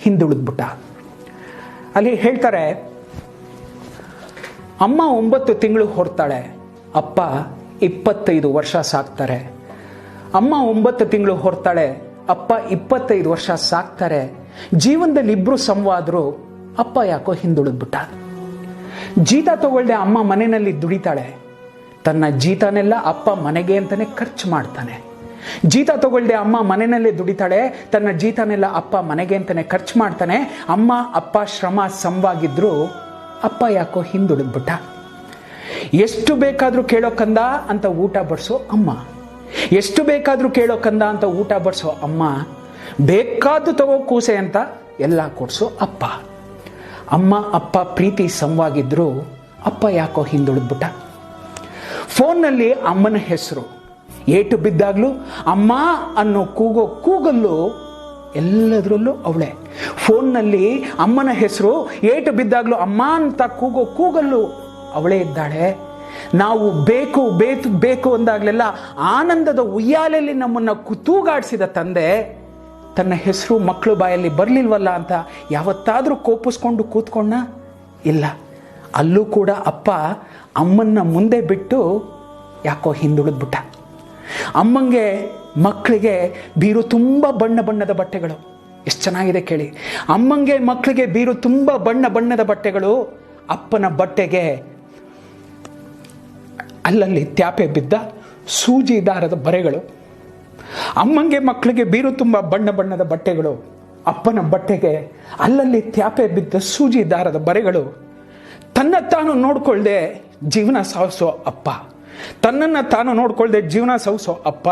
ಹಿಂದುಳಿದ್ಬಿಟ್ಟ. ಅಲ್ಲಿ ಹೇಳ್ತಾರೆ, ಅಮ್ಮ ಒಂಬತ್ತು ತಿಂಗಳು ಹೊರ್ತಾಳೆ, ಅಪ್ಪ ಇಪ್ಪತ್ತೈದು ವರ್ಷ ಸಾಕ್ತಾರೆ. ಅಮ್ಮ ಒಂಬತ್ತು ತಿಂಗಳು ಹೊರ್ತಾಳೆ, ಅಪ್ಪ ಇಪ್ಪತ್ತೈದು ವರ್ಷ ಸಾಕ್ತಾರೆ. ಜೀವನದಲ್ಲಿ ಇಬ್ರು ಸಂವಾದರು, ಅಪ್ಪ ಯಾಕೋ ಹಿಂದುಳಿದ್ಬಿಟ್ಟ. ಜೀತ ತಗೊಳ್ದೆ ಅಮ್ಮ ಮನೆಯಲ್ಲಿ ದುಡಿತಾಳೆ. ತನ್ನ ಜೀತನೆಲ್ಲ ಅಪ್ಪ ಮನೆಗೆ ಅಂತಾನೆ ಖರ್ಚು ಮಾಡ್ತಾನೆ. ಜೀತ ತಗೊಳ್ದೆ ಅಮ್ಮ ಮನೆಯಲ್ಲೇ ದುಡಿತಾಳೆ, ತನ್ನ ಜೀತನೆಲ್ಲ ಅಪ್ಪ ಮನೆಗೆ ಅಂತಲೇ ಖರ್ಚು ಮಾಡ್ತಾನೆ. ಅಮ್ಮ, ಅಪ್ಪ ಶ್ರಮ ಸಮವಾಗಿದ್ರು ಅಪ್ಪ ಯಾಕೋ ಹಿಂದುಳಿದ್ಬಿಟ್ಟ. ಎಷ್ಟು ಬೇಕಾದರೂ ಕೇಳೋ ಕಂದ ಅಂತ ಊಟ ಬಡಿಸೋ ಅಮ್ಮ. ಎಷ್ಟು ಬೇಕಾದರೂ ಕೇಳೋ ಕಂದ ಅಂತ ಊಟ ಬಡಿಸೋ ಅಮ್ಮ. ಬೇಕಾದ್ದು ತಗೋ ಕೂಸೆ ಅಂತ ಎಲ್ಲ ಕೊಡಿಸೋ ಅಪ್ಪ. ಅಮ್ಮ, ಅಪ್ಪ ಪ್ರೀತಿ ಸಮವಾಗಿದ್ರು ಅಪ್ಪ ಯಾಕೋ ಹಿಂದುಳಿದ್ಬಿಟ್ಟ. ಫೋನ್ನಲ್ಲಿ ಅಮ್ಮನ ಹೆಸರು. ಏಟು ಬಿದ್ದಾಗ್ಲೂ ಅಮ್ಮ ಅನ್ನೋ ಕೂಗೋ ಕೂಗಲ್ಲೂ ಎಲ್ಲದರಲ್ಲೂ ಅವಳೆ. ಫೋನ್ನಲ್ಲಿ ಅಮ್ಮನ ಹೆಸರು, ಏಟು ಬಿದ್ದಾಗ್ಲೂ ಅಮ್ಮ ಅಂತ ಕೂಗೋ ಕೂಗಲ್ಲೂ ಅವಳೇ ಇದ್ದಾಳೆ. ನಾವು ಬೇಕು ಬೇಕು ಬೇಕು ಅಂದಾಗಲೆಲ್ಲ ಆನಂದದ ಉಯ್ಯಾಲೆಯಲ್ಲಿ ನಮ್ಮನ್ನು ಕುತೂಗಾಡಿಸಿದ ತಂದೆ, ತನ್ನ ಹೆಸರು ಮಕ್ಕಳು ಬಾಯಲ್ಲಿ ಬರಲಿಲ್ವಲ್ಲ ಅಂತ ಯಾವತ್ತಾದರೂ ಕೋಪಿಸ್ಕೊಂಡು ಕೂತ್ಕೊಂಡ? ಇಲ್ಲ. ಅಲ್ಲೂ ಕೂಡ ಅಪ್ಪ ಅಮ್ಮನ್ನ ಮುಂದೆ ಬಿಟ್ಟು ಯಾಕೋ ಹಿಂದುಳಿದ್ಬಿಟ್ಟ. ಅಮ್ಮಂಗೆ ಮಕ್ಕಳಿಗೆ ಬೀರು ತುಂಬ ಬಣ್ಣ ಬಣ್ಣದ ಬಟ್ಟೆಗಳು. ಎಷ್ಟು ಚೆನ್ನಾಗಿದೆ ಕೇಳಿ. ಅಮ್ಮಂಗೆ ಮಕ್ಕಳಿಗೆ ಬೀರು ತುಂಬ ಬಣ್ಣ ಬಣ್ಣದ ಬಟ್ಟೆಗಳು. ಅಪ್ಪನ ಬಟ್ಟೆಗೆ ಅಲ್ಲಲ್ಲಿ ತ್ಯಾಪೆ ಬಿದ್ದ ಸೂಜಿ ದಾರದ ಬರೆಗಳು. ಅಮ್ಮಂಗೆ ಮಕ್ಕಳಿಗೆ ಬೀರು ತುಂಬ ಬಣ್ಣ ಬಣ್ಣದ ಬಟ್ಟೆಗಳು. ಅಪ್ಪನ ಬಟ್ಟೆಗೆ ಅಲ್ಲಲ್ಲಿ ತ್ಯಾಪೆ ಬಿದ್ದ ಸೂಜಿ ದಾರದ ಬರೆಗಳು. ತನ್ನ ತಾನು ನೋಡಿಕೊಳ್ಳದೆ ಜೀವನ ಸಾಗಿಸೋ ಅಪ್ಪ. ತನ್ನನ್ನು ತಾನು ನೋಡ್ಕೊಳ್ಳದೆ ಜೀವನ ಸೌಸೋ, ಅಪ್ಪ,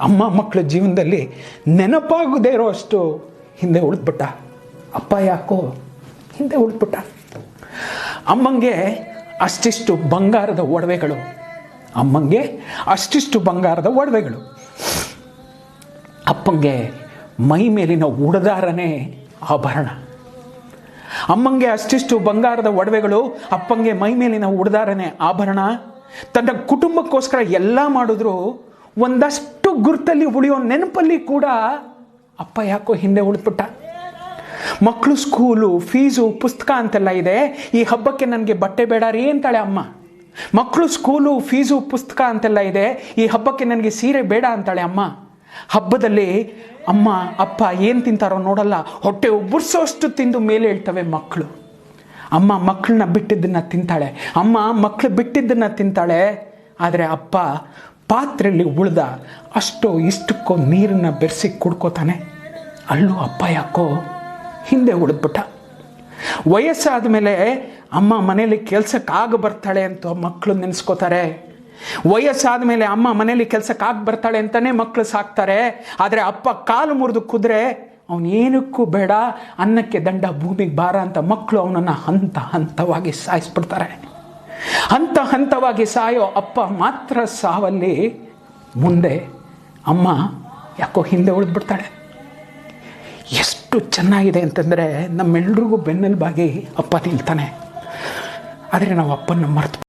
ಅಮ್ಮ ಮಕ್ಕಳ ಜೀವನದಲ್ಲಿ ನೆನಪಾಗದೇ ಇರೋ ಅಷ್ಟು ಹಿಂದೆ ಉಳಿದ್ಬಿಟ್ಟ. ಅಪ್ಪ ಯಾಕೋ ಹಿಂದೆ ಉಳಿದ್ಬಿಟ್ಟ. ಅಮ್ಮಂಗೆ ಅಷ್ಟಿಷ್ಟು ಬಂಗಾರದ ಒಡವೆಗಳು. ಅಮ್ಮಂಗೆ ಅಷ್ಟಿಷ್ಟು ಬಂಗಾರದ ಒಡವೆಗಳು. ಅಪ್ಪಂಗೆ ಮೈ ಮೇಲಿನ ಉಡದಾರನೇ ಆಭರಣ. ಅಮ್ಮಂಗೆ ಅಷ್ಟಿಷ್ಟು ಬಂಗಾರದ ಒಡವೆಗಳು, ಅಪ್ಪಂಗೆ ಮೈ ಮೇಲಿನ ಉಡದಾರನೇ ಆಭರಣ. ತನ್ನ ಕುಟುಂಬಕ್ಕೋಸ್ಕರ ಎಲ್ಲ ಮಾಡಿದ್ರು, ಒಂದಷ್ಟು ಗುರ್ತಲ್ಲಿ ಉಳಿಯೋ ನೆನಪಲ್ಲಿ ಕೂಡ ಅಪ್ಪ ಯಾಕೋ ಹಿಂದೆ ಉಳಿದ್ಬಿಟ್ಟ. ಮಕ್ಕಳು ಸ್ಕೂಲು, ಫೀಸು, ಪುಸ್ತಕ ಅಂತೆಲ್ಲ ಇದೆ. ಈ ಹಬ್ಬಕ್ಕೆ ನನಗೆ ಬಟ್ಟೆ ಬೇಡ ರೀ ಅಂತಾಳೆ ಅಮ್ಮ. ಮಕ್ಕಳು ಸ್ಕೂಲು, ಫೀಸು, ಪುಸ್ತಕ ಅಂತೆಲ್ಲ ಇದೆ. ಈ ಹಬ್ಬಕ್ಕೆ ನನಗೆ ಸೀರೆ ಬೇಡ ಅಂತಾಳೆ ಅಮ್ಮ. ಹಬ್ಬದಲ್ಲಿ ಅಮ್ಮ, ಅಪ್ಪ ಏನು ತಿಂತಾರೋ ನೋಡಲ್ಲ. ಹೊಟ್ಟೆ ಉಬ್ಬರಿಸೋಷ್ಟು ತಿಂದು ಮೇಲೆ ಹೇಳ್ತವೆ ಮಕ್ಕಳು ಅಮ್ಮ ಮಕ್ಕಳನ್ನ ಬಿಟ್ಟಿದ್ದನ್ನು ತಿಂತಾಳೆ. ಅಮ್ಮ ಮಕ್ಕಳು ಬಿಟ್ಟಿದ್ದನ್ನು ತಿಂತಾಳೆ. ಆದರೆ ಅಪ್ಪ ಪಾತ್ರೆಯಲ್ಲಿ ಉಳ್ದ ಅಷ್ಟೋ ಇಷ್ಟಕ್ಕೋ ನೀರನ್ನು ಬೆರೆಸಿ ಕುಡ್ಕೋತಾನೆ. ಅಲ್ಲೂ ಅಪ್ಪ ಯಾಕೋ ಹಿಂದೆ ಉಳಿದ್ಬಿಟ್ಟ. ವಯಸ್ಸಾದ ಮೇಲೆ ಅಮ್ಮ ಮನೇಲಿ ಕೆಲ್ಸಕ್ಕಾಗ ಬರ್ತಾಳೆ ಅಂತ ಮಕ್ಕಳು ನೆನೆಸ್ಕೋತಾರೆ. ವಯಸ್ಸಾದ ಮೇಲೆ ಅಮ್ಮ ಮನೇಲಿ ಆಗಿ ಬರ್ತಾಳೆ ಅಂತಲೇ ಮಕ್ಕಳು ಸಾಕ್ತಾರೆ. ಆದರೆ ಅಪ್ಪ ಕಾಲು ಮುರಿದು ಕುದ್ರೆ ಅವನೇನಕ್ಕೂ ಬೇಡ, ಅನ್ನಕ್ಕೆ ದಂಡ ಭೂಮಿಗೆ ಬಾರ ಅಂತ ಮಕ್ಕಳು ಅವನನ್ನು ಹಂತ ಹಂತವಾಗಿ ಸಾಯಿಸ್ಬಿಡ್ತಾರೆ. ಹಂತ ಹಂತವಾಗಿ ಸಾಯೋ ಅಪ್ಪ ಮಾತ್ರ ಸಾವಲ್ಲಿ ಮುಂದೆ ಅಮ್ಮ ಯಾಕೋ ಹಿಂದೆ ಉಳಿದ್ಬಿಡ್ತಾಳೆ. ಎಷ್ಟು ಚೆನ್ನಾಗಿದೆ ಅಂತಂದರೆ ನಮ್ಮೆಲ್ರಿಗೂ ಬೆನ್ನೆಲುಬಾಗಿ ಅಪ್ಪ ನಿಲ್ತಾನೆ. ಆದರೆ ನಾವು ಅಪ್ಪನ ಮರೆತು